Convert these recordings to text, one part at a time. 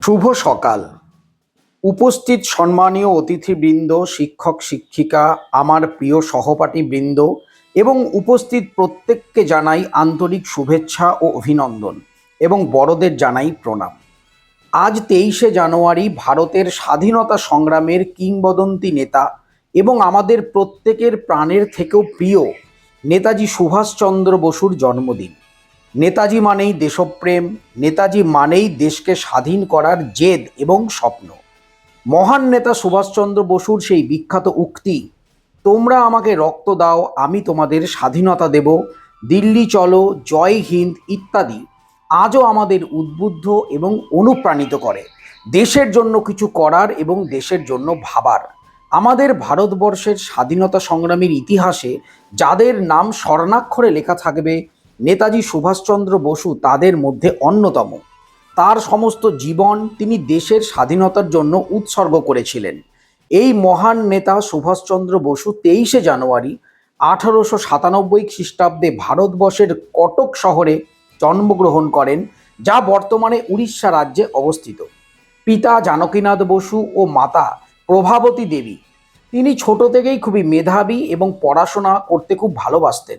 শুভ সকাল। উপস্থিত সম্মানীয় অতিথিবৃন্দ, শিক্ষক, শিক্ষিকা, আমার প্রিয় সহপাঠীবৃন্দ এবং উপস্থিত প্রত্যেককে জানাই আন্তরিক শুভেচ্ছা ও অভিনন্দন এবং বড়দের জানাই প্রণাম। আজ তেইশে জানুয়ারি ভারতের স্বাধীনতা সংগ্রামের কিংবদন্তি নেতা এবং আমাদের প্রত্যেকের প্রাণের থেকেও প্রিয় নেতাজি সুভাষচন্দ্র বসুর জন্মদিন। নেতাজি মানেই দেশপ্রেম, নেতাজি মানেই দেশকে স্বাধীন করার জেদ এবং স্বপ্ন। মহান নেতা সুভাষচন্দ্র বসুর সেই বিখ্যাত উক্তি, তোমরা আমাকে রক্ত দাও, আমি তোমাদের স্বাধীনতা দেব, দিল্লি চলো, জয় হিন্দ ইত্যাদি আজও আমাদের উদ্বুদ্ধ এবং অনুপ্রাণিত করে। দেশের জন্য কিছু করার এবং দেশের জন্য ভাবার। আমাদের ভারতবর্ষের স্বাধীনতা সংগ্রামের ইতিহাসে যাদের নাম স্বর্ণাক্ষরে লেখা থাকবে নেতাজি সুভাষচন্দ্র বসু তাদের মধ্যে অন্যতম। তার সমস্ত জীবন তিনি দেশের স্বাধীনতার জন্য উৎসর্গ করেছিলেন। এই মহান নেতা সুভাষচন্দ্র বসু তেইশে জানুয়ারি আঠারোশো সাতানব্বই খ্রিস্টাব্দে ভারতবর্ষের কটক শহরে জন্মগ্রহণ করেন, যা বর্তমানে উড়িষ্যা রাজ্যে অবস্থিত। পিতা জানকীনাথ বসু ও মাতা প্রভাবতী দেবী। তিনি ছোট থেকেই খুবই মেধাবী এবং পড়াশোনা করতে খুব ভালোবাসতেন।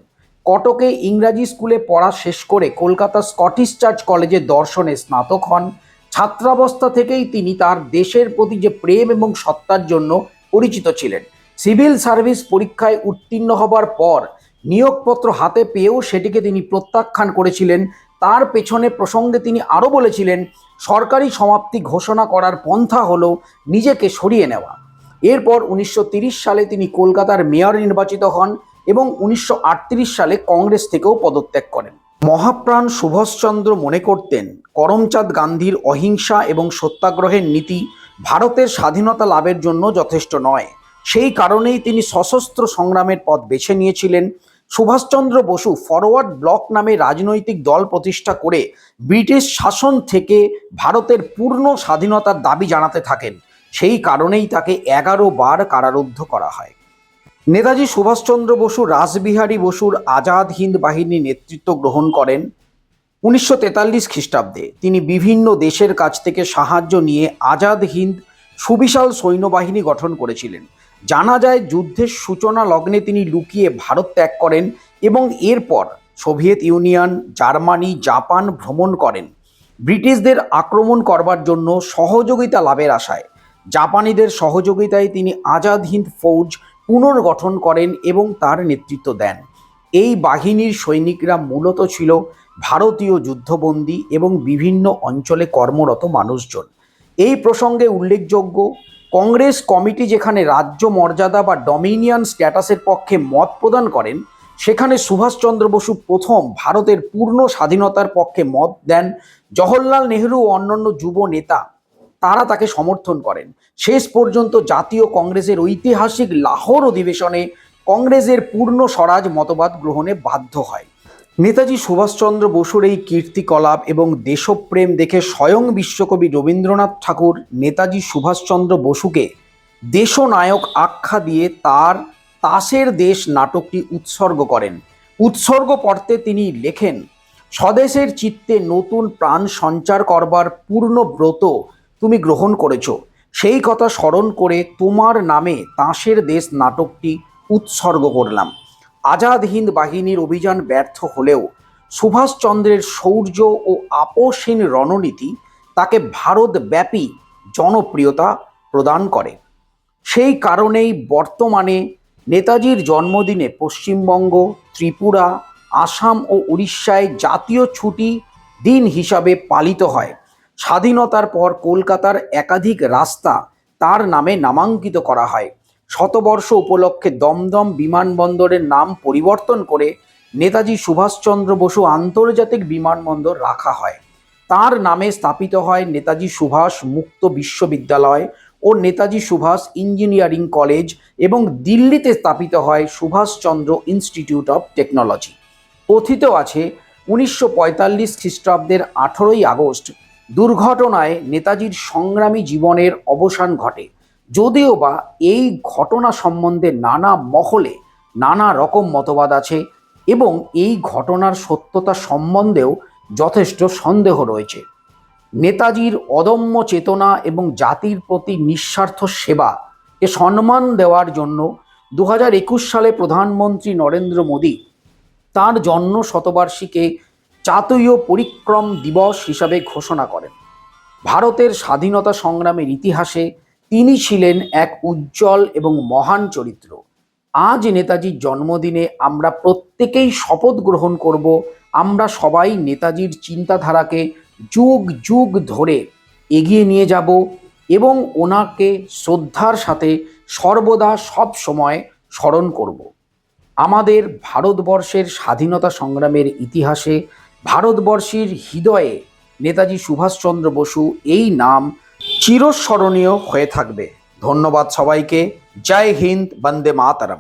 কটকে ইংরাজি স্কুলে পড়া শেষ করে কলকাতা স্কটিশ চার্চ কলেজে দর্শনে স্নাতক হন। ছাত্রাবস্থা থেকেই তিনি তার দেশের প্রতি যে প্রেম এবং সত্তার জন্য পরিচিত ছিলেন। সিভিল সার্ভিস পরীক্ষায় উত্তীর্ণ হবার পর নিয়োগপত্র হাতে পেয়েও সেটিকে তিনি প্রত্যাখ্যান করেছিলেন। তার পেছনে প্রসঙ্গে তিনি আরও বলেছিলেন, সরকারি সমাপ্তি ঘোষণা করার পন্থা হলো নিজেকে সরিয়ে নেওয়া। এরপর উনিশশো সালে তিনি কলকাতার মেয়র নির্বাচিত হন। এবং উনিশশো আটত্রিশ সালে কংগ্রেস থেকেও পদত্যাগ করেন। মহাপ্রাণ সুভাষচন্দ্র মনে করতেন, করমচাঁদ গান্ধীর অহিংসা এবং সত্যাগ্রহের নীতি ভারতের স্বাধীনতা লাভের জন্য যথেষ্ট নয়। সেই কারণেই তিনি সশস্ত্র সংগ্রামের পথ বেছে নিয়েছিলেন। সুভাষচন্দ্র বসু ফরওয়ার্ড ব্লক নামে রাজনৈতিক দল প্রতিষ্ঠা করে ব্রিটিশ শাসন থেকে ভারতের পূর্ণ স্বাধীনতার দাবি জানাতে থাকেন। সেই কারণেই তাকে এগারো বার কারারুদ্ধ করা হয়। নেতাজি সুভাষচন্দ্র বসু, রাসবিহারী বসুর আজাদ হিন্দ বাহিনী নেতৃত্ব গ্রহণ করেন উনিশশো তেতাল্লিশ খ্রিস্টাব্দে। তিনি বিভিন্ন দেশের কাছ থেকে সাহায্য নিয়ে আজাদ হিন্দ সুবিশাল সৈন্যবাহিনী গঠন করেছিলেন। জানা যায়, যুদ্ধের সূচনা লগ্নে তিনি লুকিয়ে ভারত ত্যাগ করেন এবং এরপর সোভিয়েত ইউনিয়ন, জার্মানি, জাপান ভ্রমণ করেন। ব্রিটিশদের আক্রমণ করবার জন্য সহযোগিতা লাভের আশায়। জাপানিদের সহযোগিতায় তিনি আজাদ হিন্দ ফৌজ পুনর্গঠন করেন এবং তার নেতৃত্ব দেন। এই বাহিনীর সৈনিকরা মূলত ছিল ভারতীয় যুদ্ধবন্দী এবং বিভিন্ন অঞ্চলে কর্মরত মানুষজন। এই প্রসঙ্গে উল্লেখযোগ্য, কংগ্রেস কমিটি যেখানে রাজ্য মর্যাদা বা ডমিনিয়ন স্ট্যাটাসের পক্ষে মত প্রদান করেন, সেখানে সুভাষচন্দ্র বসু প্রথম ভারতের পূর্ণ স্বাধীনতার পক্ষে মত দেন। জওহরলাল নেহরু ও অন্যান্য যুব নেতা তারা তাকে সমর্থন করেন। শেষ পর্যন্ত জাতীয় কংগ্রেসের ঐতিহাসিক লাহোর অধিবেশনে কংগ্রেসের পূর্ণ স্বরাজ মতবাদ গ্রহণে বাধ্য হয়। নেতাজি সুভাষচন্দ্র বসুর এই কীর্তিকলাপ এবং দেশপ্রেম দেখে স্বয়ং বিশ্বকবি রবীন্দ্রনাথ ঠাকুর নেতাজি সুভাষচন্দ্র বসুকে দেশনায়ক আখ্যা দিয়ে তার তাসের দেশ নাটকটি উৎসর্গ করেন। উৎসর্গ পড়তে তিনি লেখেন, স্বদেশের চিত্তে নতুন প্রাণ সঞ্চার করবার পূর্ণ ব্রত তুমি গ্রহণ করেছ। সেই কথা স্মরণ করে তোমার নামে তাসের দেশ নাটকটি উৎসর্গ করলাম। আজাদ হিন্দ বাহিনীর অভিযান ব্যর্থ হলেও সুভাষচন্দ্রের শৌর্য ও আপোষহীন রণনীতি তাকে ভারতব্যাপী জনপ্রিয়তা প্রদান করে। সেই কারণেই বর্তমানে নেতাজির জন্মদিনে পশ্চিমবঙ্গ, ত্রিপুরা, আসাম ও উড়িষ্যায় জাতীয় ছুটি দিন হিসাবে পালিত হয়। স্বাধীনতার পর কলকাতার একাধিক রাস্তা তার নামে নামাঙ্কিত করা হয়। শতবর্ষ উপলক্ষে দমদম বিমানবন্দরের নাম পরিবর্তন করে নেতাজি সুভাষচন্দ্র বসু আন্তর্জাতিক বিমানবন্দর রাখা হয়। তার নামে স্থাপিত হয় নেতাজি সুভাষ মুক্ত বিশ্ববিদ্যালয় ও নেতাজি সুভাষ ইঞ্জিনিয়ারিং কলেজ এবং দিল্লিতে স্থাপিত হয় সুভাষচন্দ্র ইনস্টিটিউট অফ টেকনোলজি। কথিত আছে, উনিশশো পঁয়তাল্লিশ খ্রিস্টাব্দের আঠেরোই আগস্ট দুর্ঘটনায় নেতাজির সংগ্রামী জীবনের অবসান ঘটে। যদিও বা এই ঘটনা সম্বন্ধে নানা মহলে নানা রকম মতবাদ আছে এবং এই ঘটনার সত্যতা সম্বন্ধেও যথেষ্ট সন্দেহ রয়েছে। নেতাজির অদম্য চেতনা এবং জাতির প্রতি নিঃস্বার্থ সেবা, এ সম্মান দেওয়ার জন্য দু হাজার একুশ সালে প্রধানমন্ত্রী নরেন্দ্র মোদী তাঁর জন্ম শতবার্ষিকে জাতীয় পরিক্রম দিবস হিসাবে ঘোষণা করেন। ভারতের স্বাধীনতা সংগ্রামের ইতিহাসে তিনি ছিলেন এক উজ্জ্বল এবং মহান চরিত্র। আজ নেতাজির জন্মদিনে আমরা প্রত্যেকেই শপথ গ্রহণ করব, আমরা সবাই নেতাজির চিন্তাধারাকে যুগ যুগ ধরে এগিয়ে নিয়ে যাব এবং ওনাকে শ্রদ্ধার সাথে সর্বদা সব সময় স্মরণ করব। আমাদের ভারতবর্ষের স্বাধীনতা সংগ্রামের ইতিহাসে ভারতবর্ষের হৃদয়ে নেতাজি সুভাষচন্দ্র বসু এই নাম চিরস্মরণীয় হয়ে থাকবে। ধন্যবাদ সবাইকে। জয় হিন্দ, বন্দে মাতারাম।